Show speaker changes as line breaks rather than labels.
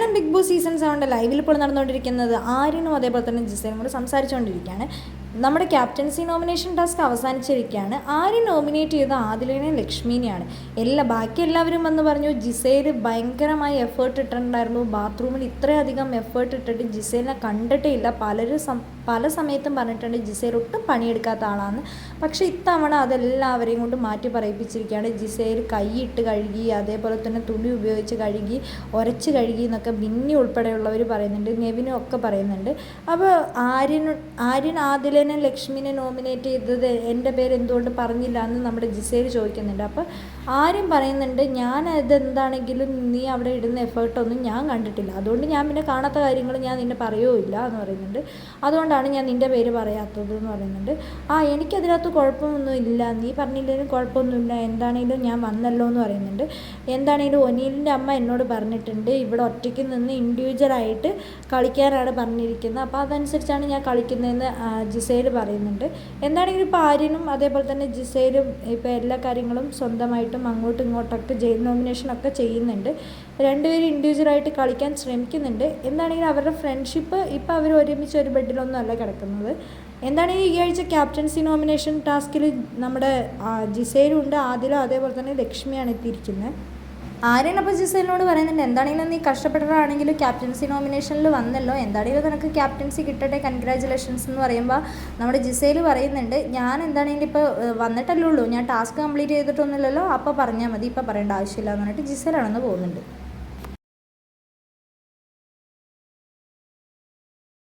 Malayalam Bigg Boss season സെവന്റെ ലൈവിൽ ഇപ്പോൾ നടന്നുകൊണ്ടിരിക്കുന്നത്. ആര്യനും അതേപോലെ തന്നെ ജിസേനും കൂടെ സംസാരിച്ചുകൊണ്ടിരിക്കുകയാണ്. നമ്മുടെ ക്യാപ്റ്റൻസി നോമിനേഷൻ ടാസ്ക് അവസാനിച്ചിരിക്കുകയാണ്. ആര് നോമിനേറ്റ് ചെയ്ത ആദിലിനെയും ലക്ഷ്മിനെയാണ്. എല്ലാ ബാക്കി എല്ലാവരും വന്ന് പറഞ്ഞു ജിസേൽ ഭയങ്കരമായി എഫേർട്ട് ഇട്ടിട്ടുണ്ടായിരുന്നു. ബാത്റൂമിൽ ഇത്രയധികം എഫേർട്ട് ഇട്ടിട്ട് ജിസേലിനെ കണ്ടിട്ടേ ഇല്ല പലരും പല സമയത്തും പറഞ്ഞിട്ടുണ്ട് ജിസേൽ ഒട്ടും പണിയെടുക്കാത്ത ആളാണ് പക്ഷേ ഇത്തവണ അതെല്ലാവരെയും കൊണ്ട് മാറ്റി പറയിപ്പിച്ചിരിക്കുകയാണ്. ജിസേൽ കൈയിട്ട് കഴുകി അതേപോലെ തന്നെ തുണി ഉപയോഗിച്ച് കഴുകി ഉരച്ച് കഴുകി എന്നൊക്കെ ബിന്നി ഉൾപ്പെടെയുള്ളവർ പറയുന്നുണ്ട് നെവിനും ഒക്കെ പറയുന്നുണ്ട്. അപ്പോൾ ആര്യൻ ആര്യൻ ആദിലനെ ലക്ഷ്മിനെ നോമിനേറ്റ് ചെയ്തത് എന്റെ പേര് എന്തുകൊണ്ട് പറഞ്ഞില്ല എന്ന് നമ്മുടെ ജിസേൽ ചോദിക്കുന്നുണ്ട്. അപ്പോൾ ആരും പറയുന്നുണ്ട് ഞാൻ ഇതെന്താണെങ്കിലും നീ അവിടെ ഇടുന്ന എഫേർട്ടൊന്നും ഞാൻ കണ്ടിട്ടില്ല. അതുകൊണ്ട് ഞാൻ പിന്നെ കാണാത്ത കാര്യങ്ങൾ ഞാൻ നിന്നെ പറയുമില്ല എന്ന് പറയുന്നുണ്ട്. അതുകൊണ്ടാണ് ഞാൻ നിന്റെ പേര് പറയാത്തത് എന്ന് പറയുന്നുണ്ട്. ആ എനിക്കതിനകത്ത് കുഴപ്പമൊന്നും ഇല്ല. നീ പറഞ്ഞില്ലെങ്കിലും കുഴപ്പമൊന്നുമില്ല. എന്താണെങ്കിലും ഞാൻ വന്നല്ലോ എന്ന് പറയുന്നുണ്ട്. എന്താണെങ്കിലും ഒനീലിന്റെ അമ്മ എന്നോട് പറഞ്ഞിട്ടുണ്ട്. ഇവിടെ ഒറ്റയ്ക്ക് നിന്ന് ഇൻഡിവിജ്വലായിട്ട് കളിക്കാനാണ് പറഞ്ഞിരിക്കുന്നത്. അപ്പോൾ അതനുസരിച്ചാണ് ഞാൻ കളിക്കുന്നതെന്ന് ആ, ജിസേൽ പറയുന്നുണ്ട്. എന്താണെങ്കിലും ഇപ്പോൾ ആര്യനും അതേപോലെ തന്നെ ജിസൈലും ഇപ്പോൾ എല്ലാ കാര്യങ്ങളും സ്വന്തമായിട്ടും അങ്ങോട്ടും ഇങ്ങോട്ടൊക്കെ ജയിൽ നോമിനേഷനൊക്കെ ചെയ്യുന്നുണ്ട്. രണ്ടുപേരും ഇൻഡിവിജ്വലായിട്ട് കളിക്കാൻ ശ്രമിക്കുന്നുണ്ട്. എന്താണെങ്കിലും അവരുടെ ഫ്രണ്ട്ഷിപ്പ് ഇപ്പോൾ അവർ ഒരുമിച്ച് ഒരു ബെഡിലൊന്നും അല്ല കിടക്കുന്നത്? എന്താണെങ്കിൽ ഈ ആഴ്ച ക്യാപ്റ്റൻസി നോമിനേഷൻ ടാസ്കിൽ നമ്മുടെ ആദ്യം ഉണ്ട്. അതേപോലെ തന്നെ ലക്ഷ്മിയാണ് എത്തിയിരിക്കുന്നത്. ആര്യൻ അപ്പോൾ ജിസേലിനോട് പറയുന്നുണ്ട് എന്താണെങ്കിലും നീ കഷ്ടപ്പെട്ടതാണെങ്കിലും ക്യാപ്റ്റൻസി നോമിനേഷനിൽ വന്നല്ലോ. എന്താണെങ്കിലും നിനക്ക് ക്യാപ്റ്റൻസി കിട്ടട്ടെ? കൺഗ്രാജുലേഷൻസ് എന്ന് പറയുമ്പോൾ നമ്മുടെ ജിസേൽ പറയുന്നുണ്ട് ഞാൻ എന്താണെങ്കിലും ഇപ്പോൾ വന്നിട്ടല്ലേ ഉള്ളൂ. ഞാൻ ടാസ്ക് കംപ്ലീറ്റ് ചെയ്തിട്ടൊന്നുമില്ലല്ലോ. അപ്പോൾ പറഞ്ഞാൽ മതി. ഇപ്പോൾ പറയേണ്ട ആവശ്യമില്ല എന്ന് പറഞ്ഞിട്ട് ജിസേലാണെന്ന് പോകുന്നുണ്ട്.